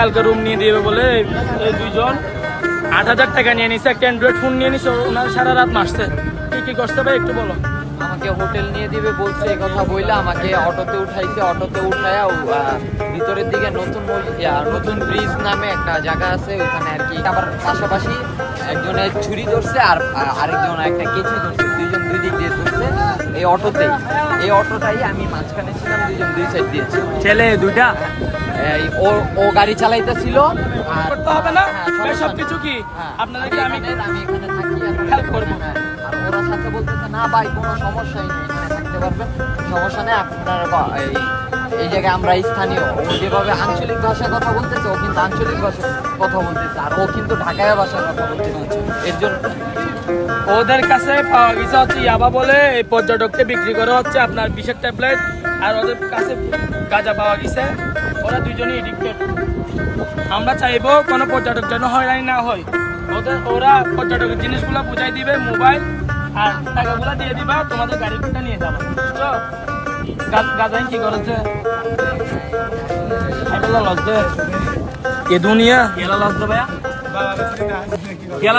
কালকে রুম নিয়ে দিবে বলে এই- দুইজন। আট হাজার টাকা নিয়ে নিছে একটা অ্যান্ড্রয়েড ফোন নিয়ে নিছে ওনার সারা রাত মাসছে কি কি করতে ভাই একটু বলো। আমাকে হোটেল নিয়ে দিবে বলছে এই কথা বইলা আমাকে অটোতে উঠাইছে অটোতে উঠায়া ভিতরের দিকে নতুন নতুন ব্রিজ নামে একটা জায়গা আছে ওখানে আর কি। আবার পাশাপাশি একজনে ছুরি ধরছে আর আরেকজন একটা কেচি ধরছে দুইজন দুই দিক দিয়ে ধরছে এই অটোতেই। এই অটোটাই আমি মাঝখানে ছিলাম দুইজন দুই সাইড দিয়েছি। ছেলে দুইটা? ও ও গাড়ি চালাইতেছিল। করতে হবে না? হ্যাঁ, কি? হ্যাঁ, আপনাদেরকে আমি এখানে- আমি এখানে থাকি করব। আর ওরা সাথে বলতেছে না ভাই কোনো সমস্যাই নেই এখানে থাকতে পারবেন। সমস্যা নেই আপনার এই এই জায়গায় আমরা স্থানীয়। ও যেভাবে আঞ্চলিক ভাষায় কথা বলতেছে ও কিন্তু আঞ্চলিক ভাষায় কথা বলতেছে। আর ও কিন্তু ঢাকায় ভাষায় কথা বলতেছে। এর জন্য ওদের কাছে পাওয়া গেছে হচ্ছে ইয়াবা বলে এই পর্যটককে বিক্রি করা হচ্ছে আপনার বিষের ট্যাবলেট আর ওদের কাছে গাঁজা পাওয়া গেছে। ওরা দুজনেই এডিক্টেড আমরা চাইব কোনো পর্যটক যেন হয়রানি না হয়। ওদের ওরা পর্যটকের জিনিসগুলো বুঝাই দিবে মোবাইল আর টাকাগুলো দিয়ে দিবা তোমাদের গাড়িটা নিয়ে যাব। বুঝছ? গা- গাঁজাই কি করেছে? এ দুনিয়া। লস দে ভাইয়া।